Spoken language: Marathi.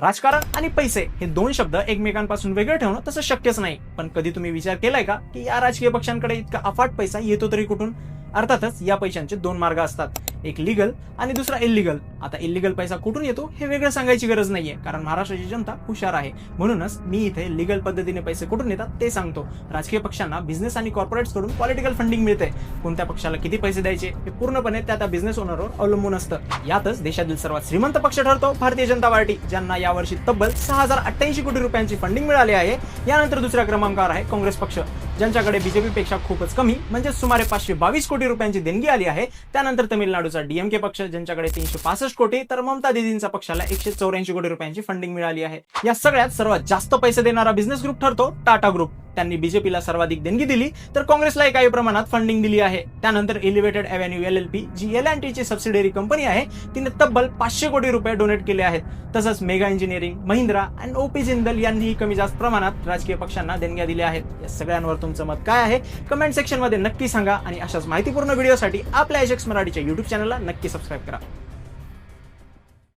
राजकारण आणि पैसे हे दोन शब्द एकमेकांपासून वेगळे ठेवणं तसं शक्यच नाही. पण कधी तुम्ही विचार केलाय का की या राजकीय पक्षांकडे इतका अफाट पैसा येतो तरी कुठून? अर्थातच या पैशांचे दोन मार्ग असतात. एक लिगल आणि दुसरा इलिगल आता इलिगल पैसा कुठून येतो हे वेगळं सांगायची गरज नाहीये कारण महाराष्ट्राची जनता हुशार आहे. म्हणूनच मी इथे लिगल पद्धतीने पैसे कुठून येतात ते सांगतो. राजकीय पक्षांना बिझनेस आणि कॉर्पोरेट्सकडून पॉलिटिकल फंडिंग मिळते. कोणत्या पक्षाला किती पैसे द्यायचे हे पूर्णपणे त्या त्या बिझनेस ओनरवर अवलंबून असतं. यातच देशातील सर्वात श्रीमंत पक्ष ठरतो भारतीय जनता पार्टी ज्यांना यावर्षी तब्बल सहा हजार अठ्ठ्याऐंशी कोटी रुपयांची फंडिंग मिळाली आहे. यानंतर दुसऱ्या क्रमांकावर आहे काँग्रेस पक्ष. ज्यांच्याकडे बीजेपी पेक्षा खूपच कमी म्हणजे सुमारे पाचशे बावीस कोटी रुपयांची देणगी आली आहे. त्यानंतर तमिळनाडूचा डीएमके पक्ष ज्यांच्याकडे तीनशे पासष्ट कोटी तर ममता दिदींचा पक्षाला एकशे चौऱ्याऐंशी कोटी रुपयांची फंडिंग मिळाली आहे. या सगळ्यात सर्वात जास्त पैसे देणारा बिझनेस ग्रुप ठरतो टाटा ग्रुप त्यांनी बीजेपीला सर्वाधिक देणगी दिली तर काँग्रेसलाही काही प्रमाणात फंडिंग दिली आहे. त्यानंतर elevated avenue L L P G L and टीची सबसिडरी कंपनी आहे तिने तब्बल पाचशे कोटी रुपये डोनेट केले आहेत. तसंच mega engineering Mahindra and OP Jindal यांनीही कमी जास्त प्रमाणात राजकीय पक्षांना देणग्या दिल्या आहेत. या सगळ्यांवर तुमचं मत काय आहे? कमेंट सेक्शनमध्ये नक्की सांगा आणि अशाच माहितीपूर्ण व्हिडिओसाठी आपल्या एजक्स मराठीच्या युट्यूब चॅनलला नक्की सबस्क्राईब करा.